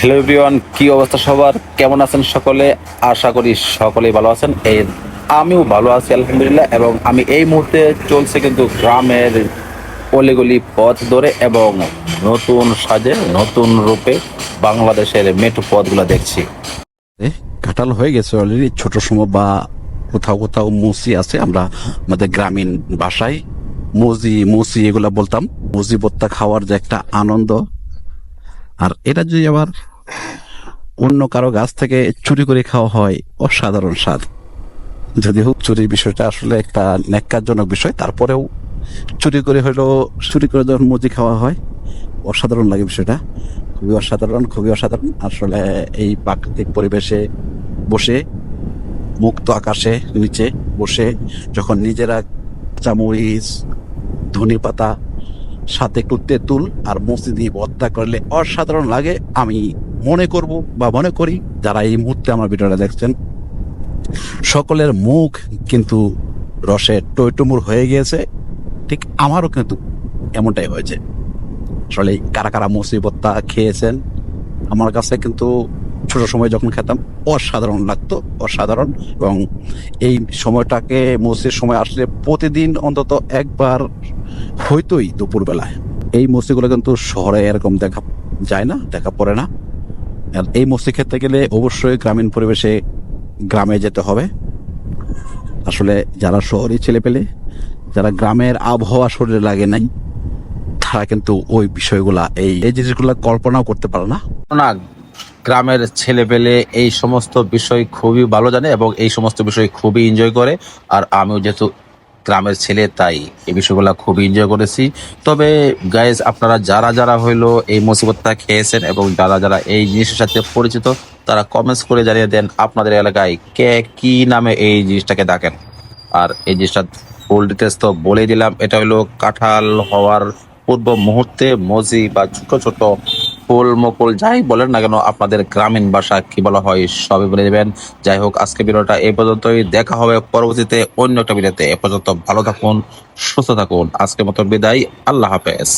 Hello everyone কি অবস্থা সবার? কেমন আছেন সকলে? আশা করি সকলেই ভালো আছেন। এই আমিও ভালো আছি আলহামদুলিল্লাহ এবং আমি এই মুহূর্তে চলছে কিন্তু গ্রামের অলিগলি পথ ধরে এবং নতুন সাজে নতুন রূপে বাংলাদেশের মেট্রো পথগুলো দেখছি। এ, কাঁঠাল হয়ে গেছে অলরেডি ছোট সময় বা কোথাও কোথাও মুসি আছে আমরা আমাদের গ্রামীণ ভাষায় মুজি মুসি এগুলা বলতাম। মুজি ভর্তা খাওয়ার যে একটা আনন্দ। আর এটা যদি আবার অন্য কারও গাছ থেকে চুরি করে খাওয়া হয় অসাধারণ স্বাদ। যদি হোক চুরির বিষয়টা আসলে একটা ন্যাক্কারজনক বিষয়, তারপরেও চুরি করে হলো চুরি করে যখন মুজি খাওয়া হয়। অসাধারণ লাগে বিষয়টা। খুবই অসাধারণ খুবই অসাধারণ। আসলে এই প্রাকৃতিক পরিবেশে বসে, মুক্ত আকাশে নিচে বসে, যখন নিজেরা চামরিচ ধনে পাতা, সাথে একটু তেঁতুল আর মসি দিয়ে ভর্তা করলে অসাধারণ লাগে। আমি মনে করব বা মনে করি যারা এই মুহূর্তে আমার ভিডিওটা দেখছেন, সকলের মুখ কিন্তু রসে টইটুমুর হয়ে গিয়েছে, ঠিক আমারও কিন্তু এমনটাই হয়েছে। আসলে কারা কারা মুসিবত্তা খেয়েছেন, আমার কাছে কিন্তু ছোট সময় যখন খেতাম, অসাধারণ লাগতো, অসাধারণ। এবং এই সময়টাকে মসির সময় আসলে প্রতিদিন অন্তত একবার হইতোই দুপুরবেলায়। এই মসজিদগুলো কিন্তু শহরে এরকম দেখা যায় না, দেখা পড়ে না। এই মসজিদ খেতে গেলে অবশ্যই গ্রামীণ পরিবেশে গ্রামে যেতে হবে। আসলে যারা শহরে ছেলে পেলে যারা গ্রামের আবহাওয়া শরীরে লাগে নাই, তারা কিন্তু ওই বিষয়গুলা, এই এই জিনিসগুলা কল্পনাও করতে পারে না। না, গ্রামের ছেলে পেলে এই সমস্ত বিষয় খুবই ভালো জানে এবং এই সমস্ত বিষয় খুবই এনজয় করে। আর আমিও যেহেতু গ্রামের ছেলে, তাই এই বিষয়গুলো খুবই এনজয় করেছি। তবে গাইজ আপনারা যারা যারা হইল এই মুসিবতটা খেয়েছেন এবং যারা যারা এই জিনিসের সাথে পরিচিত, তারা কমেন্টস করে জানিয়ে দেন আপনাদের এলাকায় কে কি নামে এই জিনিসটাকে ডাকেন। আর এই জিনিসটা ফুল ডিটেলস তো বলে দিলাম। এটা হলো কাঁঠাল হওয়ার পূর্ব মুহূর্তে মজি বা ছোট ছোট ফুল মকুল যাই বলেন না কেন, আপনাদের গ্রামীণ ভাষা কি বলা হয় সবই বলে দেবেন। যাই হোক, আজকে ভিডিওটা এই পর্যন্তই। দেখা হবে পরবর্তীতে অন্য একটা ভিডিওতে। এ পর্যন্ত ভালো থাকুন, সুস্থ থাকুন। আজকের মতো বিদায়। আল্লাহ হাফেজ।